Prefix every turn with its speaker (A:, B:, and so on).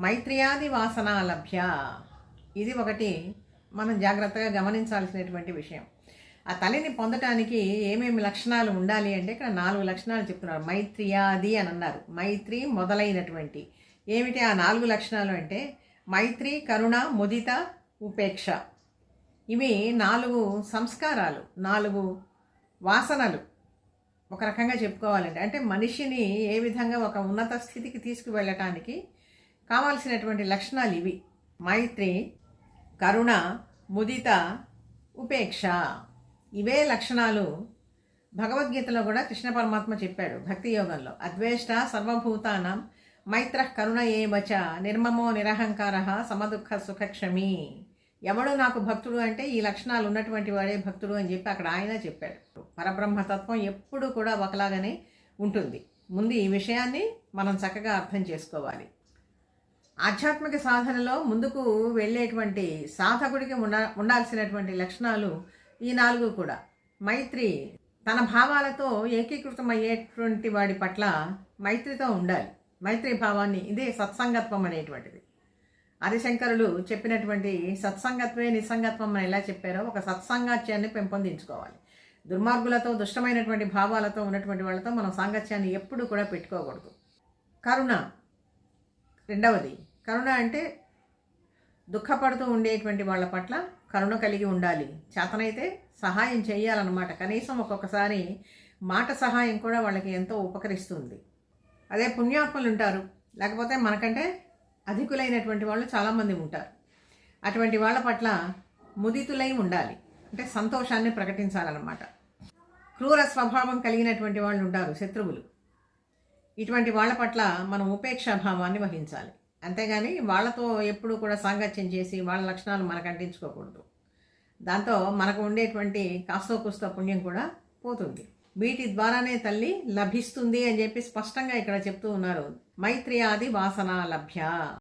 A: మైత్రియాది వాసన లభ్య. ఇది ఒకటి మనం జాగ్రత్తగా గమనించాల్సినటువంటి విషయం. ఆ తల్లిని పొందటానికి ఏమేమి లక్షణాలు ఉండాలి అంటే ఇక్కడ నాలుగు లక్షణాలు చెప్తున్నారు. మైత్రియాది అని అన్నారు. మైత్రి మొదలైనటువంటి. ఏమిటి ఆ నాలుగు లక్షణాలు అంటే? మైత్రి కరుణ ముదిత ఉపేక్ష. ఇవి నాలుగు సంస్కారాలు నాలుగు వాసనలు. ఒక రకంగా చెప్పుకోవాలంటే అంటే మనిషిని ఏ విధంగా ఒక ఉన్నత స్థితికి తీసుకువెళ్ళటానికి కావాల్సినటువంటి లక్షణాలు ఇవి. మైత్రి కరుణ ముదిత ఉపేక్ష. ఇవే లక్షణాలు భగవద్గీతలో కూడా కృష్ణ పరమాత్మ చెప్పాడు భక్తి యోగంలో. అద్వేష్ట సర్వభూతానం మైత్ర కరుణ ఏవచ నిర్మమో నిరహంకార సమదుఃఖ సుఖక్షమి. ఎవడు నాకు భక్తుడు అంటే ఈ లక్షణాలు ఉన్నటువంటి వాడే భక్తుడు అని చెప్పి అక్కడ ఆయన చెప్పాడు. పరబ్రహ్మతత్వం ఎప్పుడు కూడా ఒకలాగానే ఉంటుంది. ముందు ఈ విషయాన్ని మనం చక్కగా అర్థం చేసుకోవాలి. ఆధ్యాత్మిక సాధనలో ముందుకు వెళ్ళేటువంటి సాధకుడికి ఉండ ఉండాల్సినటువంటి లక్షణాలు ఈ నాలుగు కూడా. మైత్రి తన భావాలతో ఏకీకృతం అయ్యేటువంటి వాడి పట్ల మైత్రితో ఉండాలి. మైత్రి భావాన్ని ఇదే సత్సంగత్వం అనేటువంటిది. ఆదిశంకరులు చెప్పినటువంటి సత్సంగత్వే నిస్సంగత్వం అని ఎలా చెప్పారో ఒక సత్సంగాత్యాన్ని పెంపొందించుకోవాలి. దుర్మార్గులతో దుష్టమైనటువంటి భావాలతో ఉన్నటువంటి వాళ్ళతో మనం సాంగత్యాన్ని ఎప్పుడు కూడా పెట్టుకోకూడదు. కరుణ రెండవది కరుణ అంటే దుఃఖపడుతూ ఉండేటువంటి వాళ్ళ పట్ల కరుణ కలిగి ఉండాలి. చేతనైతే సహాయం చేయాలన్నమాట. కనీసం ఒక్కొక్కసారి మాట సహాయం కూడా వాళ్ళకి ఎంతో ఉపకరిస్తుంది. అదే పుణ్యాత్ములు ఉంటారు. లేకపోతే మనకంటే అధికులైనటువంటి వాళ్ళు చాలామంది ఉంటారు. అటువంటి వాళ్ళ పట్ల ముదితులై ఉండాలి. అంటే సంతోషాన్ని ప్రకటించాలన్నమాట. క్రూర స్వభావం కలిగినటువంటి వాళ్ళు ఉంటారు శత్రువులు. ఇటువంటి వాళ్ళ పట్ల మనం ఉపేక్షాభావాన్ని వహించాలి. అంతేగాని వాళ్ళతో ఎప్పుడూ కూడా సాంగత్యం చేసి వాళ్ళ లక్షణాలు మనకు అంటించుకోకూడదు. దాంతో మనకు ఉండేటువంటి కాస్తో కుస్తో పుణ్యం కూడా పోతుంది. వీటి ద్వారానే తల్లి లభిస్తుంది అని చెప్పి స్పష్టంగా ఇక్కడ చెప్తూ ఉన్నారు. మైత్రి ఆది వాసన లభ్య.